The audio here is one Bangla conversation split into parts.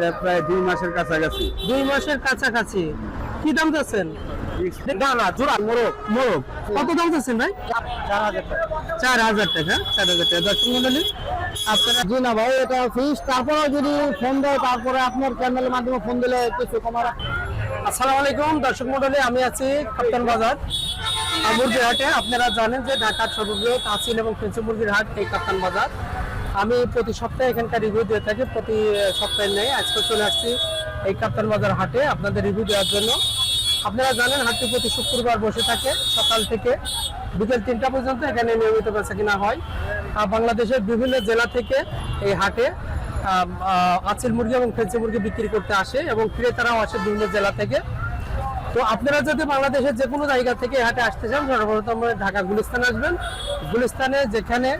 এটা প্রায় দুই মাসের কাছাকাছি। দুই মাসের কাছাকাছি। কি দাম যাচ্ছেন না না জোড়া মোরগ মোরগ। কত দাম যাচ্ছেন ভাই? চার হাজার টাকা। চার হাজার টাকা চার হাজার টাকা। দর্শক মন্ডলী আপনারা জি না ভাই এটা ফিস তারপরে যদি ফোন দেয় তারপরে আপনার চ্যানেলের মাধ্যমে ফোন দিলে কিছু কমার আসসালামু আলাইকুম দর্শক মন্ডলী আমি আছি কাপ্তান বাজার মুরগির হাটে। আপনারা জানেন যে ঢাকার সর্ববৃহৎ আসিল এবং ফেন্সি মুরগির হাট এই কাপ্তান বাজার। আমি প্রতি সপ্তাহে এখানকার রিভিউ দিয়ে থাকি, প্রতি সপ্তাহে নেই। আজকে চলে আসছি এই কাপ্তান বাজার হাটে আপনাদের রিভিউ দেওয়ার জন্য। আপনারা জানেন, হাটটি প্রতি শুক্রবার বসে থাকে, সকাল থেকে বিকেল তিনটা পর্যন্ত এখানে নিয়মিত বেচা কিনা হয় বাংলাদেশের বিভিন্ন জেলা থেকে এই হাটে আচিল মুরগি এবং ফেন্সি মুরগি বিক্রি করতে আসে এবং ক্রেতারাও আসে বিভিন্ন জেলা থেকে। তো আপনারা যদি বাংলাদেশের যে কোনো জায়গা থেকে হাটে আসতে চান, সর্বপ্রথম ঢাকা গুলিস্তান আসবেন। গুলিস্তানে যেখানে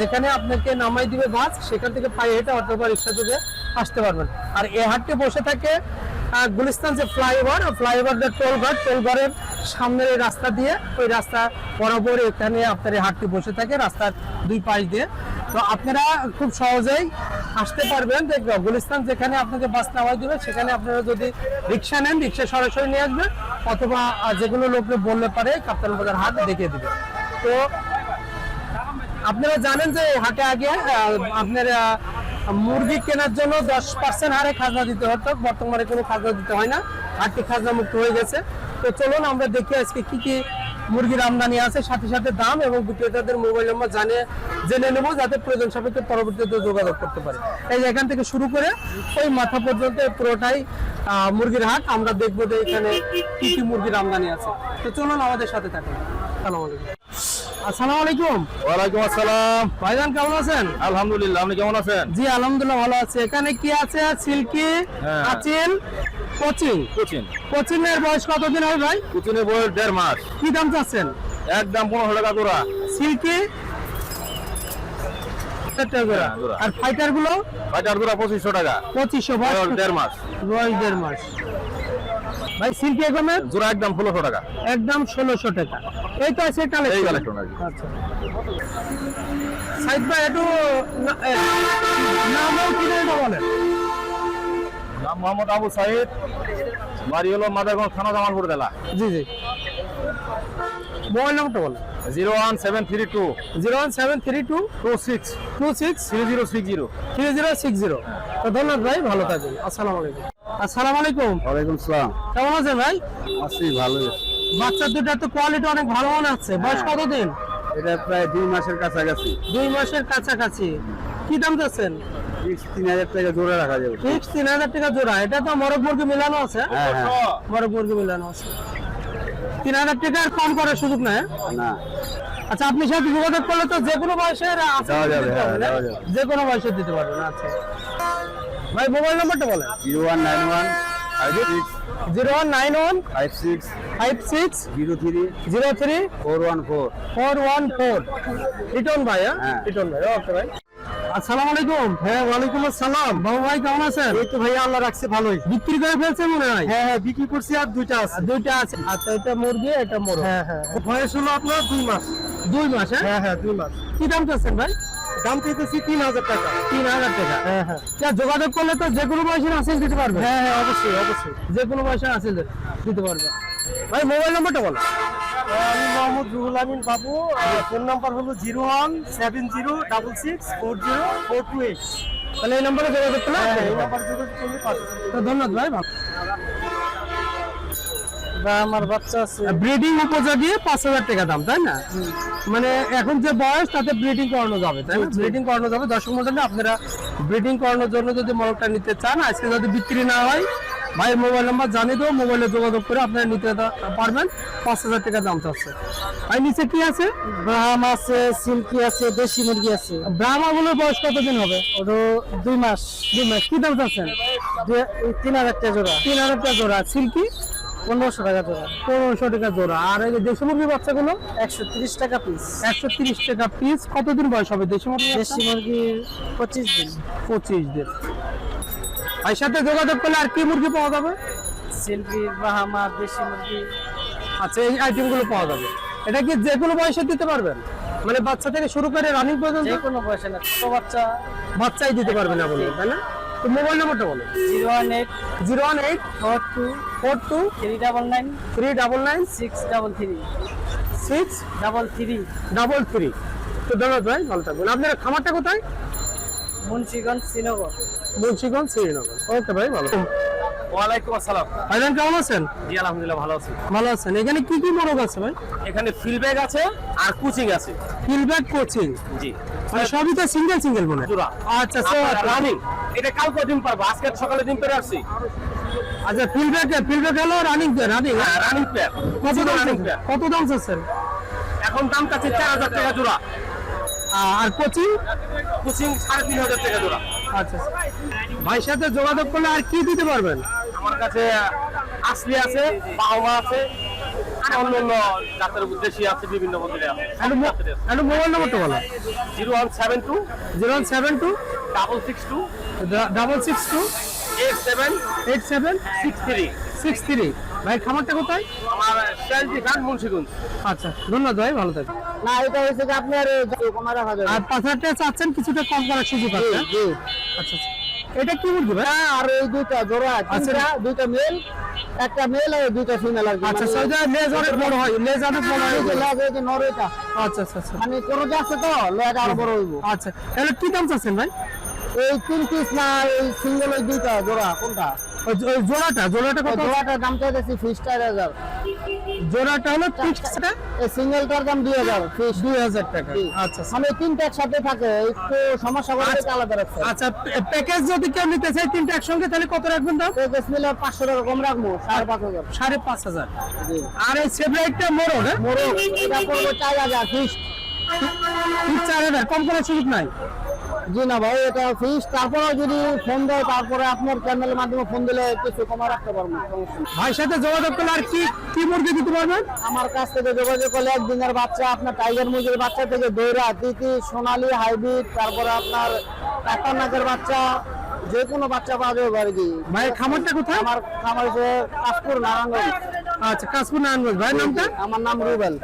যেখানে আপনাকে নামাই দিবে বাস, সেখান থেকে পায়ে হেঁটে অথবা রিক্সা যোগে আসতে পারবেন। আর এ হাটটি বসে থাকে গুলিস্তান যে ফ্লাইওভার ফ্লাইওভার যে টোলঘর টোলঘরের সামনের এই রাস্তা দিয়ে, ওই রাস্তা বরাবর এখানে আপনার এই হাটটি বসে থাকে, রাস্তার দুই পাশ দিয়ে। তো আপনারা খুব সহজেই আসতে পারবেন। যে গুলিস্তান যেখানে আপনাকে বাস নামাই দিবে, সেখানে আপনারা যদি রিক্সা নেন, রিক্সা সরাসরি নিয়ে আসবেন, অথবা যেগুলো লোককে বললে পারে, কাপ্তান বাজার হাট দেখিয়ে দেবে। তো আপনারা জানেন যে হাটে আগে আপনার মুরগি কেনার জন্য দশ পার্সেন্ট হারে খাজনা দিতে হতো। বর্তমানে কোনো খাজনা দিতে হয় না। হাটটি খাজনা মুক্ত হয়ে গেছে। তো চলুন আমরা দেখি আজকে কি কি মুরগির আমদানি আছে, সাথে সাথে দাম এবং বিক্রেতাদের মোবাইল নম্বর জানে জেনে নেব, যাতে প্রয়োজন সাপেক্ষে পরবর্তীতে যোগাযোগ করতে পারে। এই যে এখান থেকে শুরু করে ওই মাথা পর্যন্ত পুরোটাই মুরগির হাট। আমরা দেখব যে এখানে কি কি মুরগির আমদানি আছে। তো চলুন আমাদের সাথে থাকুন। আসসালামু আলাইকুম। আসসালামু আলাইকুম। ওয়ালাইকুম আসসালাম। ভাইজান কেমন আছেন? আলহামদুলিল্লাহ আপনি কেমন আছেন? জি আলহামদুলিল্লাহ ভালো আছে। এখানে কি আছে? সিল্কি হ্যাঁ। আচিল কোচিং কোচিন। কোচিং এর বয়স কতদিন হবে ভাই? কোচিনের বয়স দেড় মাস। কি দাম চাচ্ছেন? একদম পনেরো টাকা জোড়া। সিল্কি জোড়া। আর ফাইটারগুলো? বাজার জোড়া পঁচিশশো টাকা। পঁচিশশো বয়স বয়স দেড় মাস। বয়স দেড় মাস। ভাই সিল্কি এগমের জোড়া একদম ষোলোশো টাকা। একদম ষোলোশো টাকা। এই তো আছে কালেকশন কালেকশন আর কি আচ্ছা। সাইদ ভাই একটু না- এ, নামও কি না এটা বলেন নাম মোহাম্মদ আবু সাইদ। বাড়ি হলো মাদারগঞ্জ থানা জামালপুর জেলা। জি জি। মোবাইল নাম্বারটা বলেন zero one seven three two. Zero one seven three two. Two six. Two six. Three zero six zero. Three zero six zero. তো ধন্যবাদ ভাই ভালো থাকবেন। আসসালামু আলাইকুম। আসসালামু আলাইকুম। ওয়ালাইকুম সালাম কেমন আছেন ভাই? আছি ভালোই বাচ্চা দুটার তো কোয়ালিটি অনেক ভালো মনে হচ্ছে। বয়স হ্যাঁ। কতদিন? এটা প্রায় দুই মাসের কাছাকাছি। দুই মাসের কাছাকাছি। কি দাম যাচ্ছেন তিন হাজার টাকা জোড়া রাখা যাবে। ফিক্স তিন হাজার টাকা জোড়া। এটা তো মরক মুরগি মিলানো আছে। হ্যাঁ হ্যাঁ। মরক মুরগি মিলানো আছে। তিন হাজার টাকা আর কম করার সুযোগ নাই হ্যাঁ? না। আচ্ছা আপনি সাথে যোগাযোগ করলে তো যে কোনো বয়সের হ্যাঁ, হ্যাঁ? যে কোনো বয়সের দিতে পারবেন আচ্ছা। ভাই মোবাইল নাম্বারটা বলেন। Zero one nine one zero one nine one five six five six zero three zero three four one four four one four Riton ভাই হ্যাঁ। রিটন ভাই ওকে ভাই আসসালামু আলাইকুম। হ্যাঁ ওয়ালাইকুম আসসালাম। বাবু ভাই কেমন আছেন? এই তো ভাই আল্লাহ রাখছে ভালোই। বিক্রি করে ফেলছে মনে হয়? হ্যাঁ হ্যাঁ বিক্রি করছি আর দুইটা আছে। দুইটা আছে। আচ্ছা এটা মুরগি এটা মোরগ। হ্যাঁ হ্যাঁ বয়স হলো আপনার দুই মাস। দুই মাস হ্যাঁ? হ্যাঁ হ্যাঁ দুই মাস। কি দাম চাচ্ছেন ভাই? দাম চাইতেছি তিন হাজার টাকা। তিন হাজার টাকা। হ্যাঁ হ্যাঁ। যোগাযোগ করলে তো যে কোনো বয়সের আসেল দিতে পারবে। হ্যাঁ হ্যাঁ অবশ্যই অবশ্যই। যে কোনো বয়সের আসেল দিতে পারবে। ভাই মোবাইল নাম্বারটা বলো। আমি মোহাম্মদ রুহুল আমিন বাবু ফোন নাম্বার হলো zero one seven zero double six four zero four two eight. তাহলে এই নম্বরে যোগাযোগ করলে হ্যাঁ, এই নাম্বার যোগাযোগ করলে তো ধন্যবাদ ভাই আমার বাচ্চা আছে। ব্রিডিং উপযোগী পাঁচ হাজার টাকা দাম তাই না? মানে এখন যে বয়স তাতে ব্রিডিং করানো যাবে তাই না? ব্রিডিং করানো যাবে। দর্শক মন্ডলী আপনারা ব্রিডিং করানোর জন্য যদি মলকটা নিতে চান আজকে যদি বিক্রি না হয় ভাই মোবাইল নাম্বার জানিয়ে দেবো মোবাইলে যোগাযোগ করে আপনারা নিতে পারবেন। পাঁচ হাজার টাকা দাম চাচ্ছে। ভাই নিচে কি আছে? ব্রাহাম আছে সিল্কি আছে দেশি মুরগি আছে। ব্রাহ্মাগুলোর বয়স কতদিন হবে? ওটা দুই মাস। দুই মাস। কি দাম চাচ্ছেন? তিন হাজার টাকা জোড়া। তিন হাজার টাকা জোড়া। সিল্কি পনেরোশো টাকা জোড়া। পনেরোশো টাকা জোড়া। আর এই দেশি মুরগির বাচ্চাগুলো? একশো তিরিশ টাকা পিস একশো তিরিশ টাকা পিস কতদিন বয়স হবে দেশি মুরগি দেশি মুরগি পঁচিশ দিন। পঁচিশ দিন। ভাই সাথে যোগাযোগ করলে আর কি মুরগি পাওয়া যাবে? সিল্কি ব্রাহামা দেশি মুরগি। আচ্ছা এই আইটেমগুলো পাওয়া যাবে। এটা কি যে কোনো বয়সে দিতে পারবেন? মানে বাচ্চা থেকে শুরু করে রানিং পর্যন্ত? যে কোনো বয়সে না ছোট বাচ্চা। বাচ্চাই দিতে পারবেন আপনি তাই না? তো মোবাইল নাম্বারটা বলো। Zero one eight zero one eight four two four two three double nine three double nine six double three. Six double three. Double three. তো ধন্যবাদ ভাই ভালো থাকবেন। আপনার খামারটা কোথায়? মুন্সিগঞ্জ শ্রীনগর। মুন্সিগঞ্জ শ্রীনগর। ওকে ভাই ভালো ওয়ালাইকুম আসসালাম। ভাইজান কেমন আছেন? জি আলহামদুলিল্লাহ ভালো আছি। ভালো আছেন। এখানে কি কি মোরগ আছে ভাই? এখানে ফিলব্যাগ আছে আর কুচিং আছে। ফিলব্যাক কোচিং জি। মানে সবই তো সিঙ্গেল সিঙ্গেল মনে হয়। আচ্ছা রানিং এটা কালকে ডিম পারব আজকে সকালে ডিম পেরে আসছি। আচ্ছা ফিলব্যাক ফিলব্যাক হলো রানিং রানিং হ্যাঁ রানিং পেয়ার কত দাম? কত দাম চাচ্ছেন? এখন দাম কাছে চার হাজার টাকা জোড়া। আর কোচিং কুচিং সাড়ে তিন হাজার টাকা জোড়া। আচ্ছা আচ্ছা। ভাইয়ের সাথে যোগাযোগ করলে আর কি দিতে পারবেন? আমার কাছে আসলি আছে বাহমা আছে আর অন্য অন্য জাতের আছে বিভিন্ন মন্দিরে আছে। একটু মোবাইল নম্বরটা বলো। Zero one seven two zero seven two double six two double six two eight seven eight seven six three. Six three. ভাই খামারটা কোথায়? আমার শিয়ালজি ঘাট মুন্সিগঞ্জ। আচ্ছা ধন্যবাদ ভাই ভালো থাকবেন। না এটা হচ্ছে যে আপনার কমা রাখা যাবে আর পাঁচ হাজার টাকা চাচ্ছেন কিছুটা কম করার সুযোগ আছে জি আচ্ছা আচ্ছা। এটা কি মুরগি ভাই? আর এই দুইটা জোড়া তিনটা দুইটা মেল একটা মেল আর দুইটা ফিমেল আর আচ্ছা মানে সেটা লেজ অনেক বড় হয় লেজ অনেক বড় হয়। যে leg, যে নরইটা আচ্ছা আচ্ছা আচ্ছা। মানে কোনো আছে তো লেজ আরও বড় হইব। আচ্ছা তাহলে কি দাম চাচ্ছেন ভাই? এই তিন পিস না এই সিঙ্গেল ওই দুইটা জোড়া কোনটা? ওই ওই জোড়াটা জোড়াটা কত? জোড়াটার দাম চাইতেছি ফিস চার হাজার। জোড়াটা হলো ফিক্সড এই সিঙ্গেলটার দাম দুই হাজার ফিস দুই হাজার টাকা। আচ্ছা। মানে তিনটা একসাথে থাকে একটু সমস্যা করে আচ্ছা। আলাদা রাখছে আচ্ছা প্যাকেজ যদি কেউ নিতে চাই তিনটা একসঙ্গে তাহলে কত রাখবেন দাম প্যাকেজ মিলে পাঁচশো টাকা কম রাখব সাড়ে পাঁচ হাজার। সাড়ে পাঁচ হাজার। জি। আর এই সেভরাইটটা মোড়ো হ্যাঁ? মোরগ এটা পড়ব চার হাজার ফিস ঠিক চার হাজার কম করার সুযোগ নাই? জি না ভাই এটা ফিস তারপরে যদি ফোন দেয় তারপরে আপনার চ্যানেলের মাধ্যমে ফোন দিলে কিছু কমা রাখতে পারব। ভাইয়ের সাথে যোগাযোগ করলে আর কি কি মুরগি দিতে পারবেন? আমার কাছ থেকে যোগাযোগ করলে একদিনের বাচ্চা আপনার টাইগার মুরগির বাচ্চা থেকে দৈরা তিতি সোনালি হাইব্রিড তারপরে আপনার টাকার নাকের বাচ্চা যে কোনো বাচ্চা পাওয়া যাবে আর কি ভাইয়ের খামারটা কোথায়? আমার খামার হচ্ছে কাশপুর নারায়ণগঞ্জ। আচ্ছা কাশপুর নারায়ণগঞ্জ। ভাইয়ের নামটা? আমার নাম রুবেল।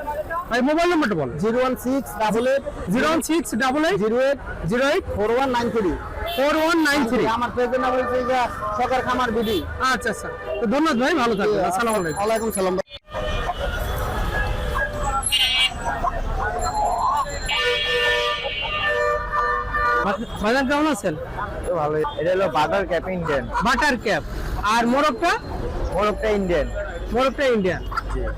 ভাই মোবাইল নাম্বারটা বলো zero one six double eight zero one six double eight zero eight zero eight four one nine three. Four one nine three. আমার পেজের নাম হচ্ছে সকার খামার বিডি আচ্ছা আচ্ছা। তো ধন্যবাদ ভাই ভালো থাকবেন। আসসালামু আলাইকুম। ওয়ালাইকুম সালাম। ভাইজান কেমন আছেন? ভালো এটা হলো butter cap Indian butter cap আর মোরগটা? মোরগটা ইন্ডিয়ান মোরগটা ইন্ডিয়ান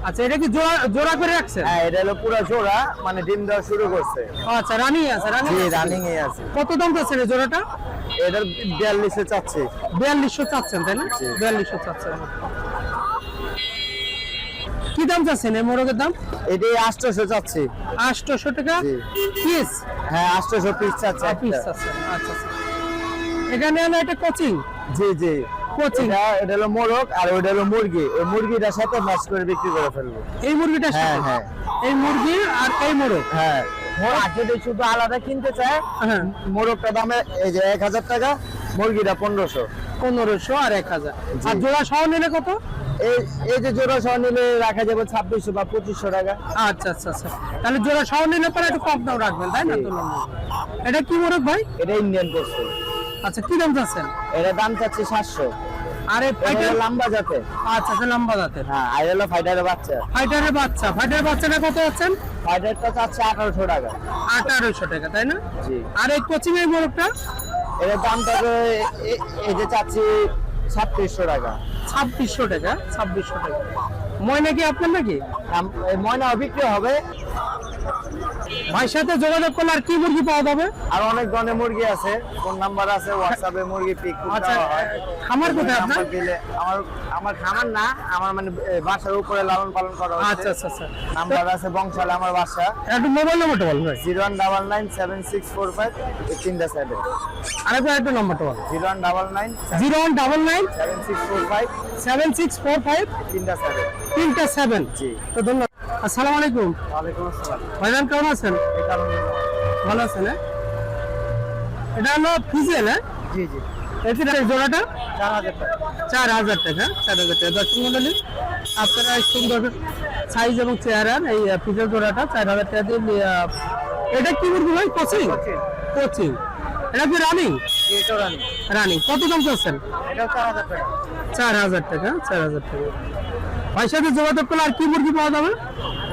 আচ্ছা এটা কি জোড়া জোড়া করে রাখছেন? হ্যাঁ এটা হলো পুরো জোড়া মানে ডিম দেওয়া শুরু করছে। আচ্ছা রানিং আছে রানিং জি রানিং এ আছে। কত দাম চাচ্ছেন এই জোড়াটা? এটার বিয়াল্লিশে চাচ্ছে। বিয়াল্লিশশো চাচ্ছেন তাই না? বিয়াল্লিশশো চাচ্ছেন। কি দাম চাচ্ছেন এই মোরগের দাম? এটাই আটশোশো চাচ্ছে। আটশোশো টাকা পিস হ্যাঁ আটশোশো পিস চাচ্ছে পিস আচ্ছা আচ্ছা। এখানে হলো এটা কোচিং জি জি। কোচিং এটা এটা হলো মোরগ আর ওইটা হলো মুরগি। ওই মুরগিটার সাথে ম্যাচ করে বিক্রি করে ফেলব। এই মুরগিটা হ্যাঁ, হ্যাঁ। এই মুরগি আর এই মোরগ? হ্যাঁ। যদি শুধু আলাদা কিনতে চায় হ্যাঁ। মোরগটা দামে এই যে এক হাজার টাকা মুরগিটা পনেরোশো। পনেরোশো আর এক হাজার। আর জোড়া সহ নিলে কত? এই এই যে জোড়া সহ নিলে রাখা যাবে ছাব্বিশশো বা পঁচিশশো টাকা। আচ্ছা আচ্ছা আচ্ছা। তাহলে জোড়া সহ নিলে পরে একটু কম দাম রাখবেন তাই না? এটা কি মোরগ ভাই? এটা ইন্ডিয়ান আচ্ছা কি দাম চাচ্ছেন? এটা দাম চাচ্ছে সাতশো। আর এই ফাইটার লম্বা জাতে আচ্ছা আচ্ছা লম্বা দাঁতের হ্যাঁ আর হলো ফাইটারের বাচ্চা। ফাইটারের বাচ্চা। ফাইটারের বাচ্চাটা কত আছেন ফাইটারটা চাচ্ছে আঠারোশো টাকা। আঠারোশো টাকা তাই না? জি। আর এই কোচিং এর মোরগটা এটার দাম এই যে চাচ্ছি ছাব্বিশশো টাকা। ছাব্বিশশো টাকা ছাব্বিশশো টাকা। ময়না কি আপনার নাকি? এই বিক্রি হবে। ভাইয়ের সাথে যোগাযোগ করলে আর কি মুরগি পাওয়া যাবে? আর অনেক ধরনের মুরগি আছে। ফোন নাম্বার আছে হোয়াটসঅ্যাপে মুরগি পিক আচ্ছা খামার কোথায় আপনার? দিলে আমার আমার খামার না আমার মানে বাসার উপরে লালন পালন করা আচ্ছা হচ্ছে। আচ্ছা আচ্ছা নাম্বার আছে বংশালে আমার বাসা। একটু মোবাইল নাম্বারটা বলুন ভাই। Zero one double nine seven six four five এই তিনটা সাইডে আরেকবার একটু নাম্বারটা বলুন। Zero one double nine zero one double nine seven six four five seven six four five তিনটা সাইডে তিনটা সেভেন জি। তো ধন্যবাদ। আসসালামু আলাইকুম। ওয়ালাইকুম আসসালাম। ভাইজান কেমন আছেন? ভালো আছেন হ্যাঁ? এটা হলো ফিজেল হ্যাঁ? জি জি। এটা জোড়াটা? চার হাজার টাকা। চার হাজার টাকা দর্শক মন্ডলী আপনারা সুন্দর সাইজ এবং চেহারার এই ফিজেল জোড়াটা চার হাজার টাকা দিয়ে এটা কি মুরগি ভাই? কোচিং? কোচিং। এটা কি রানি রানি কত দাম চাচ্ছেন? চার হাজার টাকা। চার হাজার টাকা চার হাজার টাকা। ভাইয়ের সাথে যোগাযোগ করলে আর কি মুরগি পাওয়া যাবে?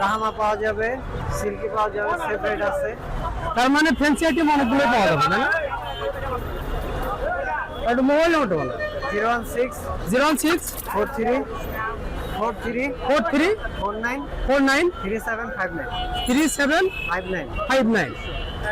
রাহামা পাওয়া যাবে সিল্কি পাওয়া যাবে সেপারেট আছে। তার মানে ফ্যান্সি আইটেম অনেকগুলো পাওয়া যাবে না? একটু মোবাইল নাম্বারটা বলো। Zero one six zero one six four three four three four three four nine four nine three seven five nine. Three seven five nine. Five nine.